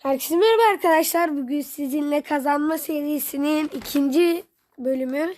Herkese merhaba arkadaşlar. Bugün sizinle kazanma serisinin ikinci bölümü.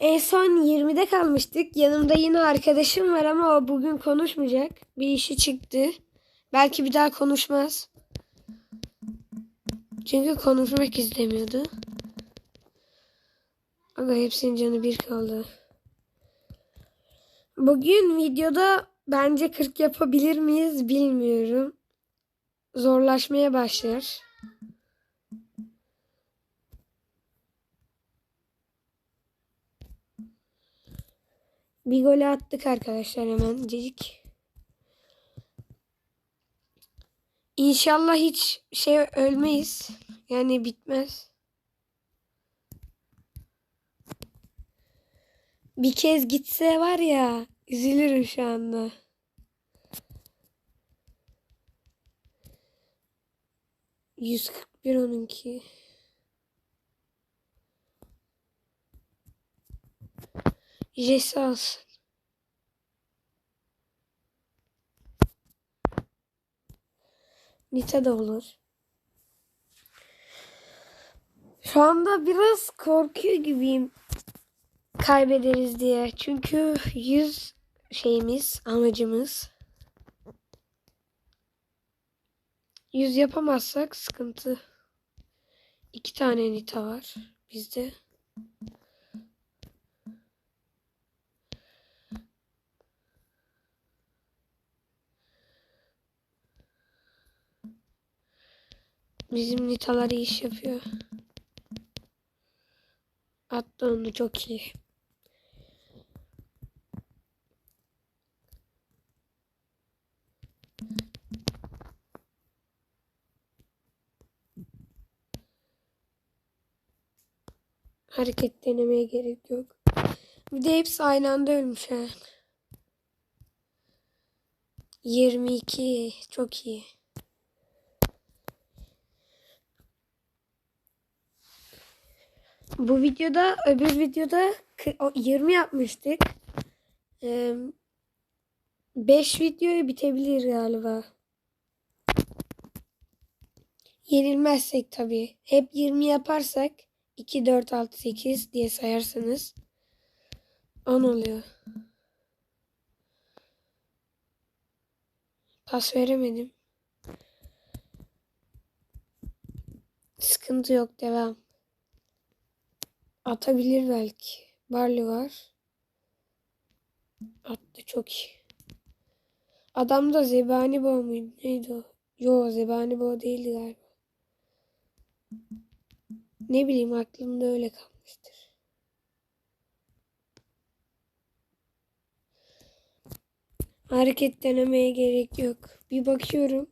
En son 20'de kalmıştık. Yanımda yine arkadaşım var ama o bugün konuşmayacak. Bir işi çıktı. Belki bir daha konuşmaz. Çünkü konuşmak istemiyordu. Aga hepsinin canı bir kaldı. Bugün videoda bence 40 yapabilir miyiz bilmiyorum zorlaşmaya başlar. Bir gol attık arkadaşlar hemen cecik. İnşallah hiç şey ölmeyiz. Yani bitmez. Bir kez gitse var ya üzülürüm şu anda. Yüz kırk bir onunki. Jesse alsın. Nita da olur. Şu anda biraz korkuyor gibiyim kaybederiz diye. Çünkü yüz şeyimiz, amacımız. Yüz yapamazsak sıkıntı. İki tane nita var bizde. Bizim nitalar iyi iş yapıyor. Attı onu çok iyi. Hareket denemeye gerek yok. Bir de hepsi aynı anda ölmüş ha. 22 çok iyi. Bu videoda öbür videoda kı- o 20 yapmıştık. 5 videoyu bitebilir galiba. Yenilmezsek tabii. Hep 20 yaparsak 2, 4, 6, 8 diye sayarsanız 10 oluyor. Pas veremedim. Sıkıntı yok devam. Atabilir belki. Barley var. Attı çok iyi. Adam da Zebani Bo muydu? Neydi o? Yo Zebani Bo değildi galiba. Ne bileyim aklımda öyle kalmıştır. Hareket denemeye gerek yok. Bir bakıyorum.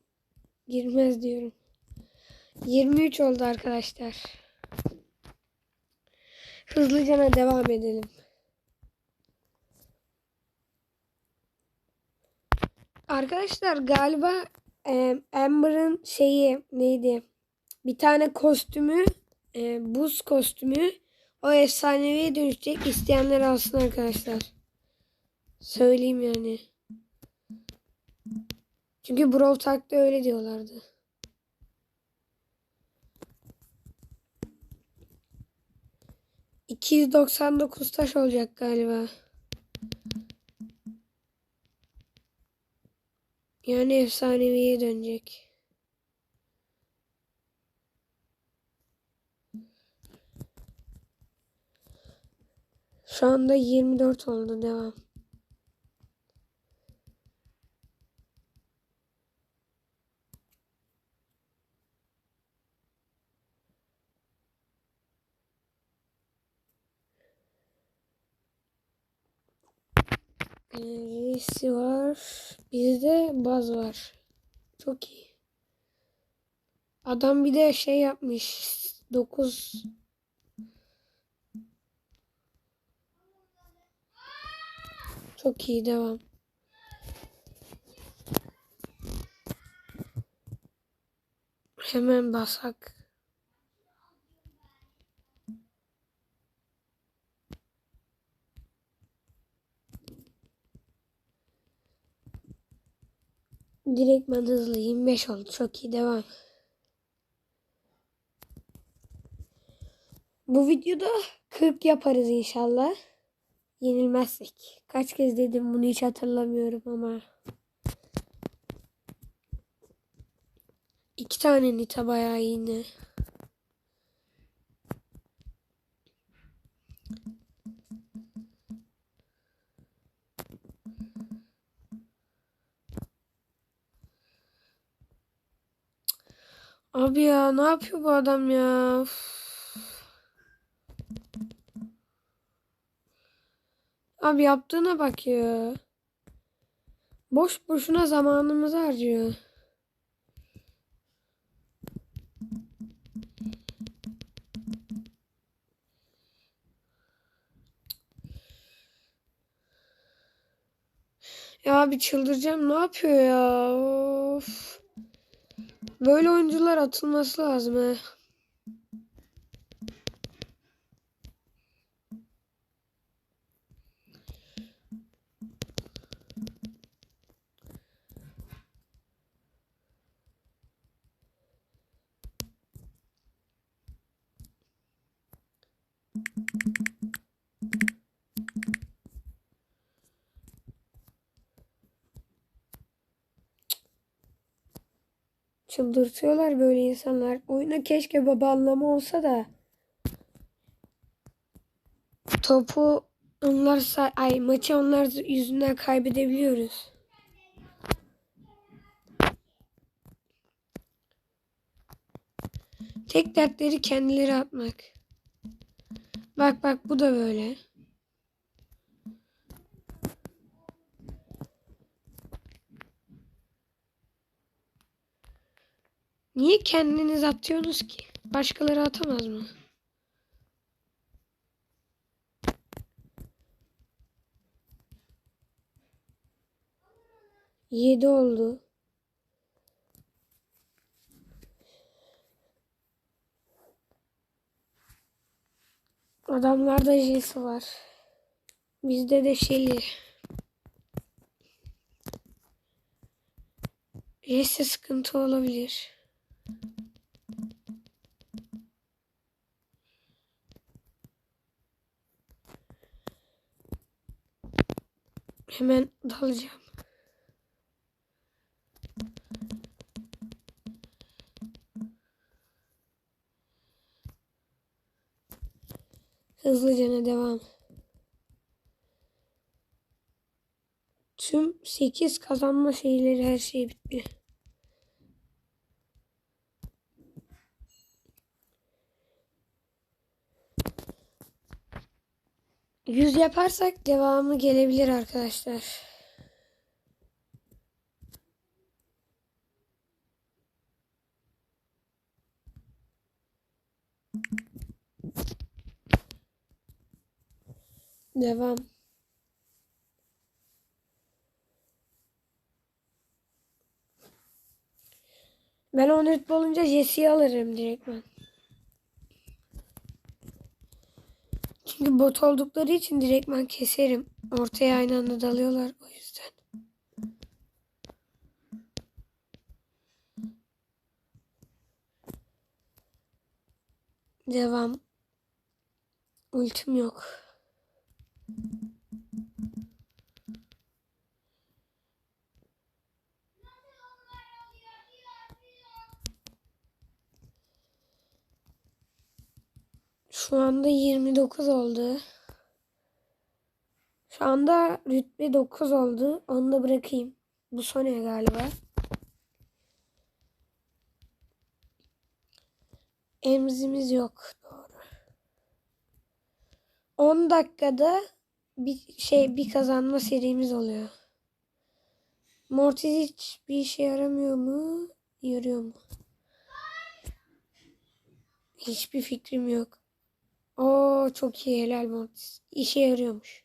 Girmez diyorum. 23 oldu arkadaşlar. Hızlıca devam edelim. Arkadaşlar galiba e, Amber'ın şeyi neydi? Bir tane kostümü e, buz kostümü o efsaneviye dönüşecek. İsteyenler alsın arkadaşlar. Söyleyeyim yani. Çünkü Brawl Talk'ta öyle diyorlardı. ...299 taş olacak galiba. Yani efsaneviye dönecek. Şu anda 24 oldu devam. Reisi var. Bizde baz var. Çok iyi. Adam bir de şey yapmış. 9 Çok iyi devam. Hemen basak. Direkt ben hızlı 25 oldu. Çok iyi devam. Bu videoda 40 yaparız inşallah. Yenilmezsek. Kaç kez dedim bunu hiç hatırlamıyorum ama. İki tane Nita bayağı yine. Abi ya ne yapıyor bu adam ya? Üf. Abi yaptığına bak ya. Boş boşuna zamanımızı harcıyor. Ya abi çıldıracağım. Ne yapıyor ya? Of. Böyle oyuncular atılması lazım he. Çıldırtıyorlar böyle insanlar. Oyuna keşke baba anlamı olsa da topu onlar ay maçı onlar yüzünden kaybedebiliyoruz. Tek dertleri kendileri atmak. Bak bak bu da böyle. Niye kendiniz atıyorsunuz ki? Başkaları atamaz mı? Yedi oldu. Adamlarda Jesse var. Bizde de Shelly. Jesse sıkıntı olabilir. Hemen dalacağım. Hızlıca devam. Tüm 8 kazanma şeyleri her şey bitti. Yüz yaparsak devamı gelebilir arkadaşlar. Devam. Ben 10 rütbe olunca Jesse'yi alırım direkt ben. Çünkü bot oldukları için direkt ben keserim. Ortaya aynı anda dalıyorlar o yüzden. Devam. Ultim yok. Şu anda 29 oldu. Şu anda rütbe 9 oldu. Onu da bırakayım. Bu Sonya galiba. Emzimiz yok. Doğru. 10 dakikada bir şey bir kazanma serimiz oluyor. Mortis hiç bir işe yaramıyor mu? Yarıyor mu? Hiçbir fikrim yok. Oo çok iyi helal Mortis. İşe yarıyormuş.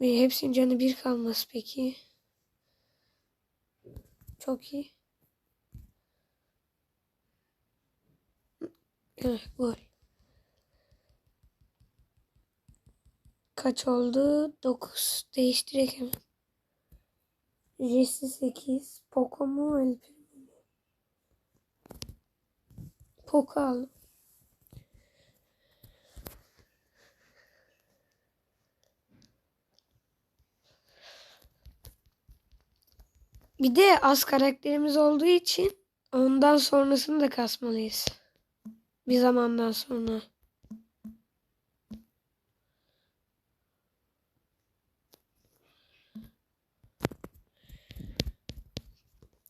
Ve hepsinin canı bir kalması peki. Çok iyi. Gol. Kaç oldu? 9. Değiştirek hemen. Jesse 8. Poco mu? El Primo? Poco aldım. Bir de az karakterimiz olduğu için ondan sonrasını da kasmalıyız. Bir zamandan sonra.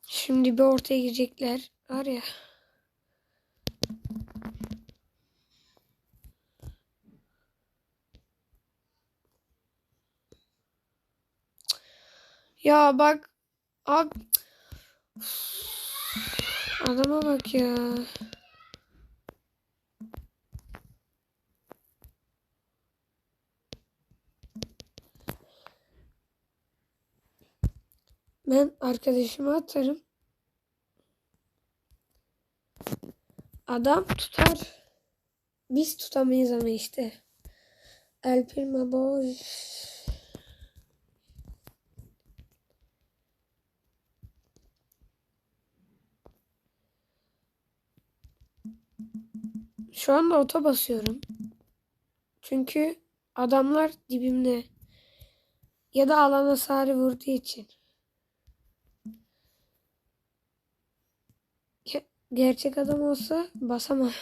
Şimdi bir ortaya girecekler. Var ya. Ya bak. Abi. Adama bak ya. Ben arkadaşıma atarım. Adam tutar. Biz tutamayız ama işte. El Primo boş. Şu anda ota basıyorum. Çünkü adamlar dibimde. Ya da alan hasarı vurduğu için. Gerçek adam olsa basamam.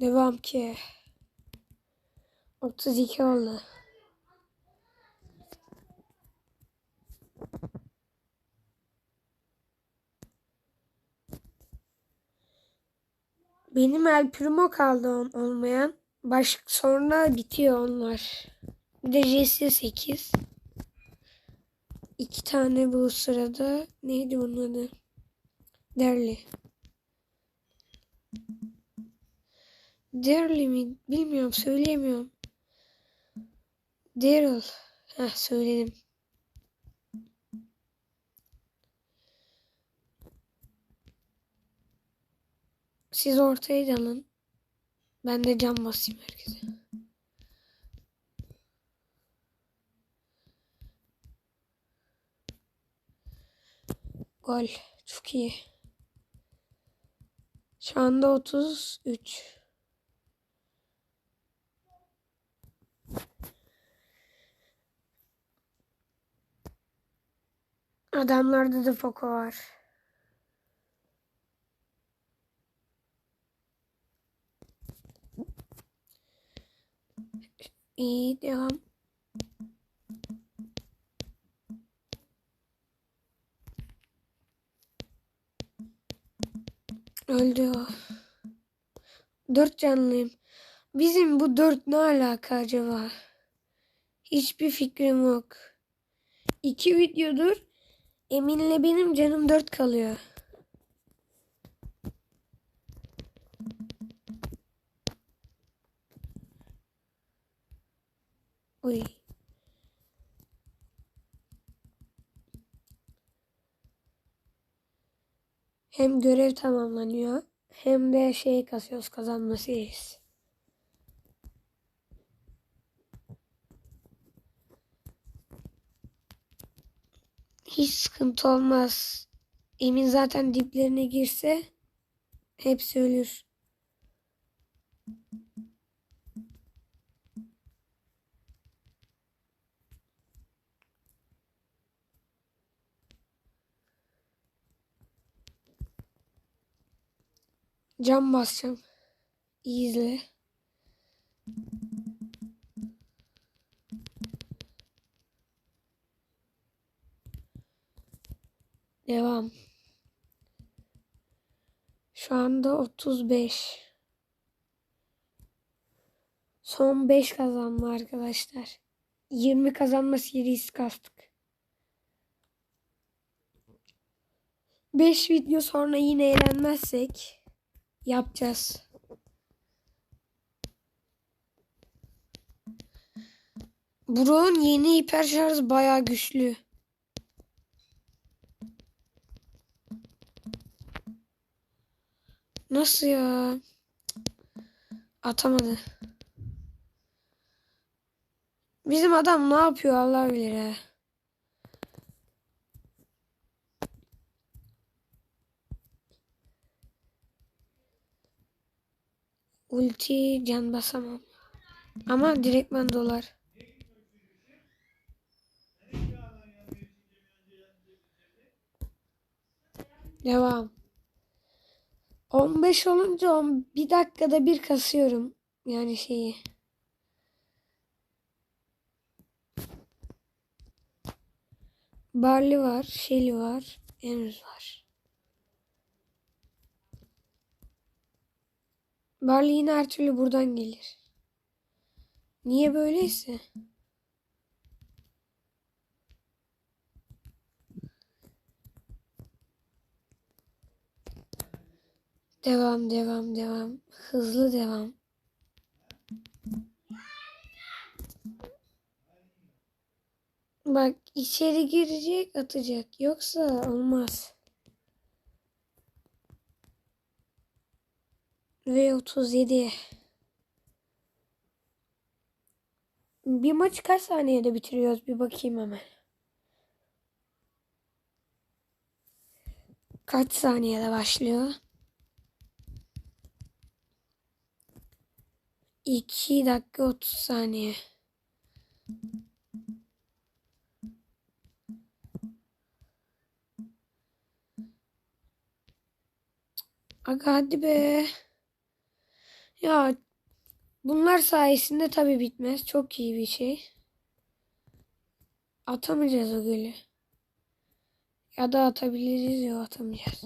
Devam ki. 32 oldu. Benim El Primo kaldı on- olmayan. Baş sonra bitiyor onlar. Bir de Jesse 8. İki tane bu sırada. Neydi bunun adı? Derli. Derli mi? Bilmiyorum. Söyleyemiyorum. Daryl. Heh söyledim. Siz ortaya dalın. Ben de cam basayım herkese. Gol. Çok iyi. Şu anda 33. Adamlarda da Foko var. İyi devam. Öldü o. Dört canlıyım. Bizim bu dört ne alaka acaba? Hiçbir fikrim yok. İki videodur Emin'le benim canım dört kalıyor. Uy. Hem görev tamamlanıyor hem de şey kasıyoruz kazanmasıyız. Hiç sıkıntı olmaz. Emin zaten diplerine girse hepsi ölür. Cam basacağım. İyi izle. Devam. Şu anda 35. Son 5 kazanma arkadaşlar. 20 kazanma serisi kastık. 5 video sonra yine eğlenmezsek yapacağız. Brock'un yeni hiper şarj bayağı güçlü. Nasıl ya? Atamadı. Bizim adam ne yapıyor Allah bilir ha. Ulti can basamam. Ama direktman dolar. Devam. 15 olunca on- bir dakikada bir kasıyorum. Yani şeyi. Barley var, Shelly var, Henüz var. Barley yine her türlü buradan gelir. Niye böyleyse? Devam, devam, devam. Hızlı devam. Bak içeri girecek atacak. Yoksa olmaz. Ve 37. Bir maç kaç saniyede bitiriyoruz bir bakayım hemen. Kaç saniyede başlıyor? 2 dakika 30 saniye. Aga hadi be. Ya bunlar sayesinde tabii bitmez. Çok iyi bir şey. Atamayacağız o golü. Ya da atabiliriz ya atamayacağız.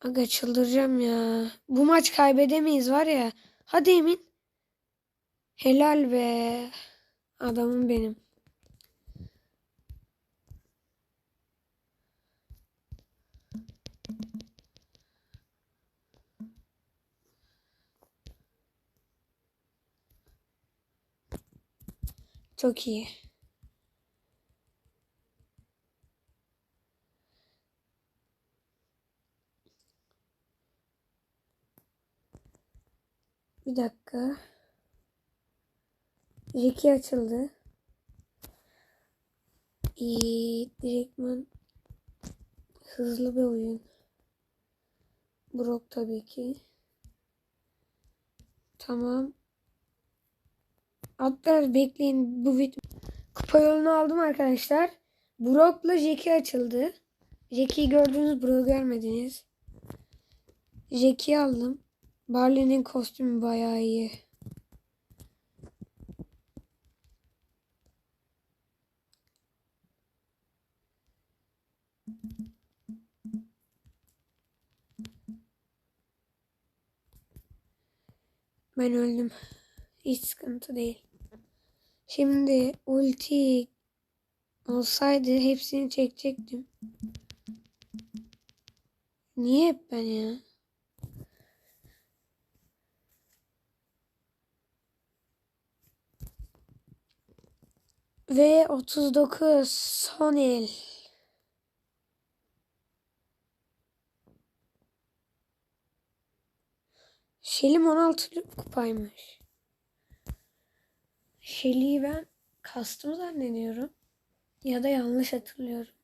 Aga çıldıracağım ya. Bu maç kaybedemeyiz var ya. Hadi Emin. Helal be. Adamım benim. Çok iyi. Bir dakika. Jackie açıldı. İyi, direktman hızlı bir oyun. Brock tabii ki. Tamam. Atlar bekleyin bu vid Kupa yolunu aldım arkadaşlar. Brock'la Jackie açıldı. Jackie'yi gördünüz, Brock'u görmediniz. Jackie'yi aldım. Barley'nin kostümü bayağı iyi. Ben öldüm. Hiç sıkıntı değil. Şimdi ulti olsaydı hepsini çekecektim. Niye hep ben ya? Ve 39 son el. Şelim 16 kupaymış. Şeli'yi ben kastım zannediyorum. Ya da yanlış hatırlıyorum.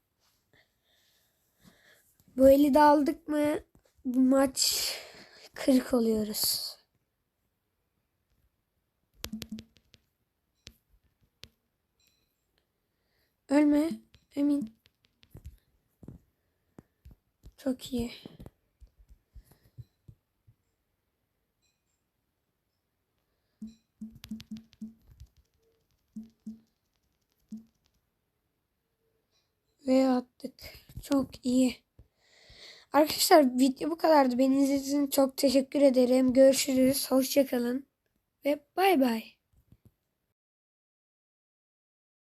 Bu eli de aldık mı bu maç 40 oluyoruz. Ölme. Emin. Çok iyi. Çok iyi. Arkadaşlar video bu kadardı. Beni izlediğiniz için çok teşekkür ederim. Görüşürüz. Hoşçakalın. Ve bay bay.